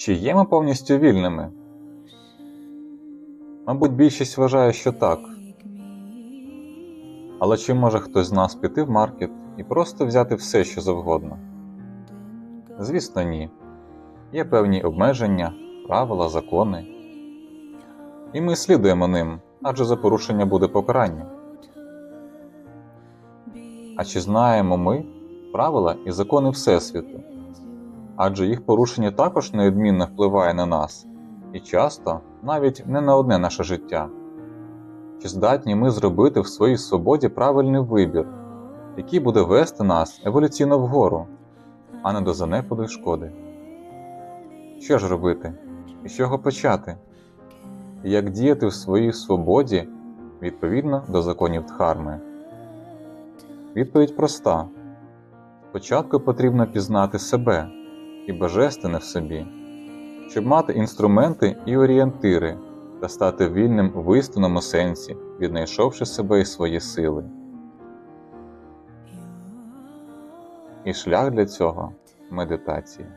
Чи є ми повністю вільними? Мабуть, більшість вважає, що так. Але чи може хтось з нас піти в маркет і просто взяти все, що завгодно? Звісно, ні. Є певні обмеження, правила, закони. І ми слідуємо ним, адже за порушення буде покарання. А чи знаємо ми правила і закони Всесвіту? Адже їх порушення також неодмінно впливає на нас, і часто навіть не на одне наше життя. Чи здатні ми зробити в своїй свободі правильний вибір, який буде вести нас еволюційно вгору, а не до занепаду й шкоди? Що ж робити? І з чого почати? І як діяти в своїй свободі відповідно до законів Дхарми? Відповідь проста. Спочатку потрібно пізнати себе і божественне в собі, щоб мати інструменти і орієнтири та стати вільним в істинному сенсі, віднайшовши себе і свої сили. І шлях для цього медитація.